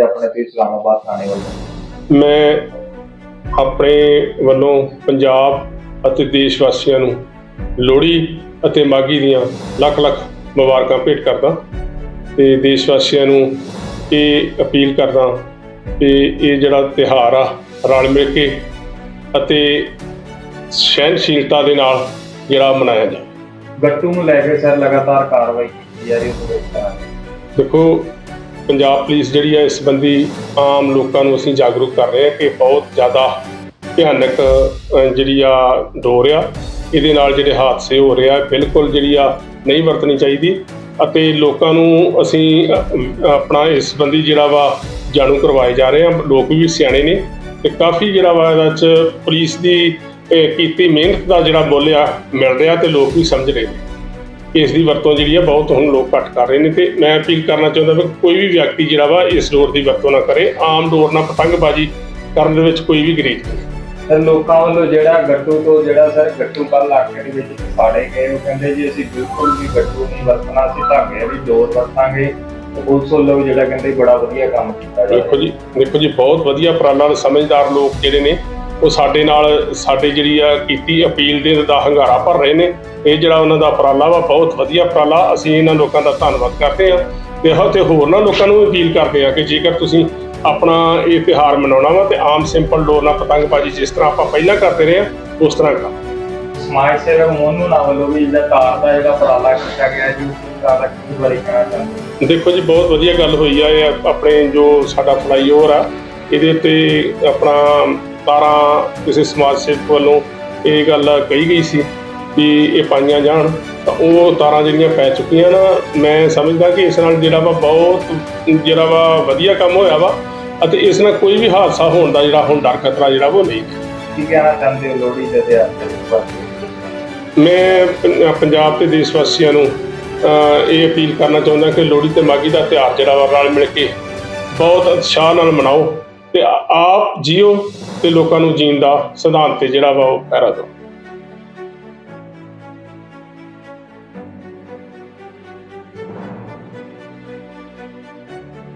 ਕਰਦੇ ਆਪਣੇ ਤੇ ਇਸਲਾਮਾਬਾਦ ਥਾਣੇ ਵੱਲੋਂ। ਮੈਂ ਆਪਣੇ ਵੱਲੋਂ ਪੰਜਾਬ ਅਤੇ ਦੇਸ਼ ਵਾਸੀਆਂ ਨੂੰ ਲੋਹੜੀ ਅਤੇ ਮਾਘੀ ਦੀਆਂ ਲੱਖ ਲੱਖ ਮੁਬਾਰਕਾਂ ਭੇਟ ਕਰਦਾ ਤੇ ਦੇਸ਼ ਵਾਸੀਆਂ ਨੂੰ ਇਹ ਅਪੀਲ ਕਰਦਾ ਕਿ ਇਹ ਜਿਹੜਾ ਤਿਹਾਰ ਆ ਰਲ ਮਿਲ ਕੇ ਅਤੇ ਸਹਿਨਸ਼ੀਲਤਾ ਦੇ ਨਾਲ ਜਿਹੜਾ ਮਨਾਇਆ ਜਾਏ ਗੱਟੂ ਨੂੰ ਲੈ ਕੇ ਸਰ ਲਗਾਤਾਰ ਕਾਰਵਾਈ ਕੀਤੀ ਜਾ ਰਹੀ ਹੈ। ਦੇਖੋ ਪੰਜਾਬ ਪੁਲਿਸ ਜਿਹੜੀ ਹੈ ਇਸ ਸੰਬੰਧੀ ਆਮ ਲੋਕਾਂ ਨੂੰ ਅਸੀਂ ਜਾਗਰੂਕ ਕਰ ਰਹੇ ਹਾਂ ਕਿ ਬਹੁਤ ਜ਼ਿਆਦਾ ਭਿਆਨਕ ਜਿਹੜੀ ਆ ਡੋਰ ਆ ਇਹਦੇ ਨਾਲ ਜਿਹੜੇ ਹਾਦਸੇ ਹੋ ਰਹੇ ਆ, ਬਿਲਕੁਲ ਜਿਹੜੀ ਆ ਨਹੀਂ ਵਰਤਣੀ ਚਾਹੀਦੀ ਅਤੇ ਲੋਕਾਂ ਨੂੰ ਅਸੀਂ ਆਪਣਾ ਇਸ ਸੰਬੰਧੀ ਜਿਹੜਾ ਵਾ ਜਾਣੂ ਕਰਵਾਏ ਜਾ ਰਹੇ ਆ ਲੋਕ ਵੀ ਸਿਆਣੇ ਨੇ ਤੇ ਕਾਫੀ ਜਿਹੜਾ ਵਾ ਇਹਦੇ ਚ ਪੁਲਿਸ ਦੀ ਕੀਤੀ ਮਿਹਨਤ ਦਾ ਜਿਹੜਾ ਬੋਲਿਆ ਮਿਲ ਰਿਹਾ ਤੇ ਲੋਕ ਵੀ ਸਮਝ ਰਹੇ ਨੇ। ਇਸ ਦੀ ਵਰਤੋਂ ਜਿਹੜੀ ਆ ਬਹੁਤ ਹੁਣ ਲੋਕ ਘੱਟ ਕਰ ਰਹੇ ਨੇ ਤੇ ਮੈਂ ਅਪੀਲ ਕਰਨਾ ਚਾਹੁੰਦਾ ਵੀ ਕੋਈ ਵੀ ਵਿਅਕਤੀ ਜਿਹੜਾ ਵਾ ਇਸ ਡੋਰ ਦੀ ਵਰਤੋਂ ਨਾ ਕਰੇ ਆਮ ਡੋਰ ਨਾਲ ਪਤੰਗਬਾਜ਼ੀ ਕਰਨ ਦੇ ਵਿੱਚ ਕੋਈ ਵੀ ਗਰੀਬ ਨਹੀਂ। ਸਰ ਲੋਕਾਂ ਵੱਲੋਂ ਜਿਹੜਾ ਗੱਟੂ ਤੋਂ ਜਿਹੜਾ ਸਰ ਗੱਟੂ ਕੱਲ ਇਲਾਕੇ ਦੇ ਵਿੱਚ ਫਾੜੇ ਗਏ ਉਹ ਕਹਿੰਦੇ ਜੀ ਅਸੀਂ ਬਿਲਕੁਲ ਵੀ ਗੱਟੂ ਨਹੀਂ ਵਰਤਣਾ ਅਸੀਂ ਧਾਗੇ ਦੀ ਡੋਰ ਵਰਤਾਂਗੇ। ਪੁਲਿਸ ਵੱਲੋਂ ਵੀ ਜਿਹੜਾ ਕਹਿੰਦੇ ਬੜਾ ਵਧੀਆ ਕੰਮ ਕੀਤਾ ਜਾ ਦੇਖੋ ਜੀ ਦੇਖੋ ਜੀ ਬਹੁਤ ਵਧੀਆ ਉਪਰਾਲਾ ਤੇ ਸਮਝਦਾਰ ਲੋਕ ਜਿਹੜੇ ਨੇ ਉਹ ਸਾਡੇ ਨਾਲ ਸਾਡੇ ਜਿਹੜੀ ਆ ਕੀਤੀ ਅਪੀਲ ਦੇ ਦਾ ਹੰਗਾਰਾ ਭਰ ਰਹੇ ਨੇ। ਇਹ ਜਿਹੜਾ ਉਹਨਾਂ ਦਾ ਉਪਰਾਲਾ ਵਾ ਬਹੁਤ ਵਧੀਆ ਉਪਰਾਲਾ। ਅਸੀਂ ਇਹਨਾਂ ਲੋਕਾਂ ਦਾ ਧੰਨਵਾਦ ਕਰਦੇ ਹਾਂ ਤੇ ਹਾਂ ਤੇ ਹੋਰਨਾਂ ਲੋਕਾਂ ਨੂੰ ਵੀ ਅਪੀਲ ਕਰਦੇ ਹਾਂ ਕਿ ਜੇਕਰ ਤੁਸੀਂ ਆਪਣਾ ਇਹ ਤਿਹਾਰ ਮਨਾਉਣਾ ਵਾ ਤੇ ਆਮ ਸਿੰਪਲ ਡੋਰ ਨਾਲ ਪਤੰਗਬਾਜ਼ੀ ਜਿਸ ਤਰ੍ਹਾਂ ਆਪਾਂ ਪਹਿਲਾਂ ਕਰਦੇ ਰਹੇ ਉਸ ਤਰ੍ਹਾਂ ਕਰੋ। ਸਮਾਜ ਸੇਵਕ ਮੋਨੂ ਨਾਲ ਵੱਲੋਂ ਵੀ ਜਿਹੜਾ ਕਾਰ ਦਾ ਜਿਹੜਾ ਉਪਰਾਲਾ ਕੀਤਾ ਗਿਆ ਜੀ ਉਸ ਦਾ ਕੀ ਬਾਰੇ ਕਹਿਣਾ ਚਾਹੁੰਦੇ ਦੇਖੋ ਜੀ ਬਹੁਤ ਵਧੀਆ ਗੱਲ ਹੋਈ ਆ। ਇਹ ਆਪਣੇ ਜੋ ਸਾਡਾ ਫਲਾਈਓਵਰ ਆ ਇਹਦੇ ਉੱਤੇ ਆਪਣਾ ਤਾਰਾਂ ਕਿਸੇ ਸਮਾਜ ਸੇਵਕ ਵੱਲੋਂ ਇਹ ਗੱਲ ਕਹੀ ਗਈ ਸੀ ਵੀ ਇਹ ਪਾਈਆਂ ਜਾਣ ਤਾਂ ਉਹ ਤਾਰਾਂ ਜਿਹੜੀਆਂ ਪੈ ਚੁੱਕੀਆਂ ਨਾ ਮੈਂ ਸਮਝਦਾ ਕਿ ਇਸ ਨਾਲ ਜਿਹੜਾ ਵਾ ਬਹੁਤ ਜਿਹੜਾ ਵਾ ਵਧੀਆ ਕੰਮ ਹੋਇਆ ਵਾ ਅਤੇ ਇਸ ਨਾਲ ਕੋਈ ਵੀ ਹਾਦਸਾ ਹੋਣ ਦਾ ਜਿਹੜਾ ਹੁਣ ਡਰ ਖਤਰਾ ਜਿਹੜਾ ਉਹ ਨਹੀਂ। ਕੀ ਕਹਿਣਾ ਚਾਹੁੰਦੇ ਹੋ ਲੋਹੜੀ ਦੇ ਤਿਉਹਾਰ ਦੇ ਉੱਪਰ ਮੈਂ ਪੰਜਾਬ ਤੇ ਦੇਸ਼ ਵਾਸੀਆਂ ਨੂੰ ਇਹ ਅਪੀਲ ਕਰਨਾ ਚਾਹੁੰਦਾ ਕਿ ਲੋਹੜੀ ਤੇ ਮਾਘੀ ਦਾ ਤਿਉਹਾਰ ਜਿਹੜਾ ਵਾ ਰਲ ਮਿਲ ਕੇ ਬਹੁਤ ਉਤਸ਼ਾਹ ਨਾਲ ਮਨਾਓ। ਤੇ ਆਪ ਜੀਓ ਤੇ ਲੋਕਾਂ ਨੂੰ ਜੀਣ ਦਾ ਸਿਧਾਂਤ ਤੇ ਜਿਹੜਾ ਵਾ ਉਹ ਪਹਿਰਾ ਦਿਓ।